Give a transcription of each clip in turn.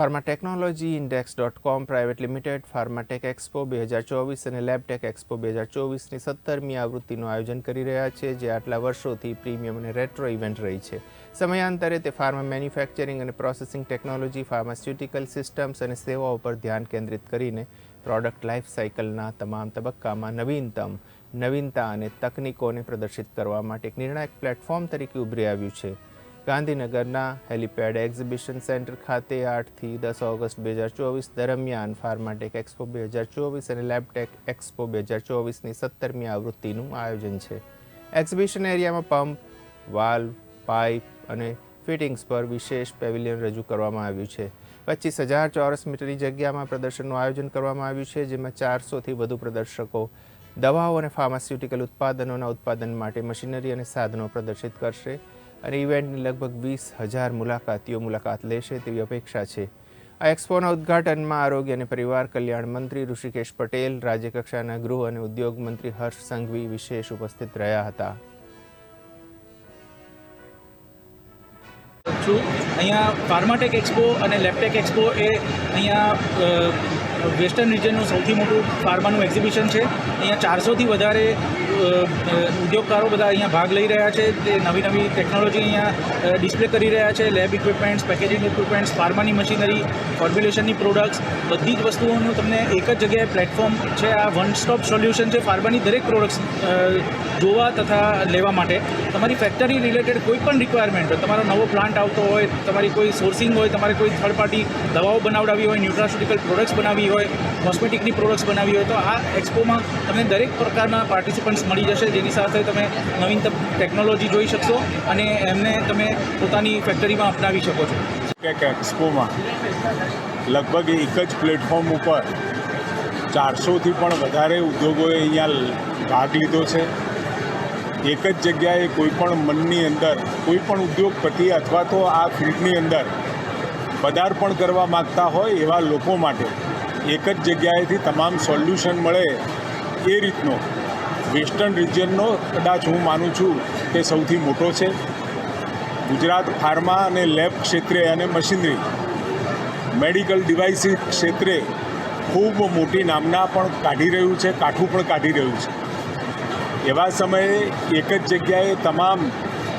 Pharma technology index dot com private limited Pharmatech expo બે હજાર ચોવીસ અને લેબટેક એક્સપો બે હજાર ચોવીસની સત્તરમી આવૃત્તિનું આયોજન કરી રહ્યા છે, જે આટલા વર્ષોથી પ્રીમિયમ અને રેટ્રો ઇવેન્ટ રહી છે. સમયાંતરે તે ફાર્મા મેન્યુફેક્ચરિંગ અને પ્રોસેસિંગ ટેકનોલોજી, ફાર્માસ્યુટિકલ સિસ્ટમ્સ અને સેવાઓ પર ધ્યાન કેન્દ્રિત કરીને પ્રોડક્ટ લાઈફ સાયકલના તમામ તબક્કામાં નવીનતમ, નવીનતા અને તકનીકોને પ્રદર્શિત કરવા માટે એક નિર્ણાયક પ્લેટફોર્મ તરીકે ઉભરી આવ્યું છે. ગાંધીનગરના હેલિપેડ એક્ઝિબિશન સેન્ટર ખાતે આઠથી દસ ઓગસ્ટ બે હજાર ચોવીસ દરમિયાન ફાર્માટેક એક્સપો બે હજાર ચોવીસ અને લેબટેક એક્સપો બે હજાર ચોવીસની સત્તરમી આવૃત્તિનું આયોજન છે. એક્ઝિબિશન એરિયામાં પંપ, વાલ્વ, પાઇપ અને ફિટિંગ્સ પર વિશેષ પેવિલિયન રજૂ કરવામાં આવ્યું છે. પચીસ હજાર ચોરસ મીટરની જગ્યામાં પ્રદર્શનનું આયોજન કરવામાં આવ્યું છે, જેમાં ચારસોથી વધુ પ્રદર્શકો દવાઓ અને ફાર્માસ્યુટિકલ ઉત્પાદનોના ઉત્પાદન માટે મશીનરી અને સાધનો પ્રદર્શિત કરશે. અને ઇવેન્ટની લગભગ વીસ હજાર મુલાકાતીઓ મુલાકાત લેશે તેવી અપેક્ષા છે. આ એક્સપોના ઉદ્ઘાટનમાં આરોગ્ય અને પરિવાર કલ્યાણ મંત્રી ઋષિકેશ પટેલ, રાજ્યકક્ષાના ગૃહ અને ઉદ્યોગ મંત્રી હર્ષ સંઘવી વિશેષ ઉપસ્થિત રહ્યા હતા. છું. અહીંયા ફાર્માટેક એક્સપો અને લેપટેક એક્સપો એ અહીંયા વેસ્ટર્ન રિજનનું સૌથી મોટું ફાર્માનું એક્ઝિબિશન છે. અહીંયા ચારસોથી વધારે ઉદ્યોગકારો બધા અહીંયા ભાગ લઈ રહ્યા છે. તે નવી નવી ટેકનોલોજી અહીંયા ડિસ્પ્લે કરી રહ્યા છે. લેબ ઇક્વિપમેન્ટ્સ પેકેજિંગ ઇક્વિપમેન્ટ્સ ફાર્માની મશીનરી ફોર્મ્યુલેશનની પ્રોડક્ટ્સ બધી જ વસ્તુઓનું તમને એક જ જગ્યાએ પ્લેટફોર્મ છે. આ વન સ્ટોપ સોલ્યુશન છે ફાર્માની દરેક પ્રોડક્ટ્સ જોવા તથા લેવા માટે. તમારી ફેક્ટરી રિલેટેડ કોઈ પણ રિક્વાયરમેન્ટ હોય તમારો નવો પ્લાન્ટ આવતો હોય, તમારી કોઈ સોર્સિંગ હોય, તમારે કોઈ થર્ડ પાર્ટી દવાઓ બનાવડાવી હોય ન્યુટ્રાસ્યુટિકલ પ્રોડક્ટ્સ બનાવવી હોય કોસ્મેટિકની પ્રોડક્ટ્સ બનાવી હોય, તો આ એક્સપોમાં તમને દરેક પ્રકારના પાર્ટિસિપન્ટ્સ મળી જશે જેની સાથે તમે નવીન ટેકનોલોજી જોઈ શકશો અને એમને તમે પોતાની ફેક્ટરીમાં અપનાવી શકો છો. ટેક એક્સપોમાં લગભગ એક જ પ્લેટફોર્મ ઉપર ચારસોથી પણ વધારે ઉદ્યોગોએ અહીંયા ભાગ લીધો છે. એક જ જગ્યાએ કોઈ પણ મનની અંદર, કોઈ પણ ઉદ્યોગપતિ અથવા તો આ ફિલ્ડની અંદર પદાર્પણ કરવા માગતા હોય એવા લોકો માટે એક જ જગ્યાએથી તમામ સોલ્યુશન મળે એ રીતનો વેસ્ટર્ન રિજિયનનો કદાચ હું માનું છું કે સૌથી મોટો છે. ગુજરાત ફાર્મા અને લેબ ક્ષેત્રે અને મશીનરી, મેડિકલ ડિવાઇસીસ ક્ષેત્રે ખૂબ મોટી નામના પણ કાઢી રહ્યું છે, કાઠું પણ કાઢી રહ્યું છે. એવા સમયે એક જ જગ્યાએ તમામ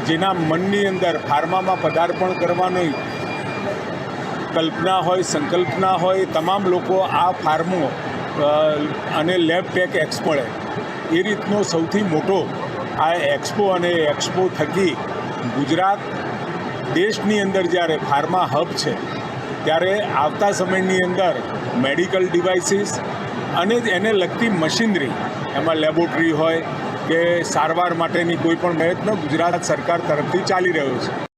જેના મનની અંદર ફાર્મામાં પદાર્પણ કરવાની કલ્પના હોય, સંકલ્પના હોય, તમામ લોકો આ ફાર્મો અને લેબ ટેક એક્સપોએ એ રીતનો સૌથી મોટો આ એક્સપો અને એક્સપો થકી ગુજરાત દેશની અંદર જ્યારે ફાર્મા હબ છે, ત્યારે આવતા સમયની અંદર મેડિકલ ડિવાઇસીસ અને એને લગતી મશીનરી એમાં લેબોરેટરી હોય કે સારવાર માટેની કોઈ પણ પ્રયત્ન ગુજરાત સરકાર તરફથી ચાલી રહ્યો છે.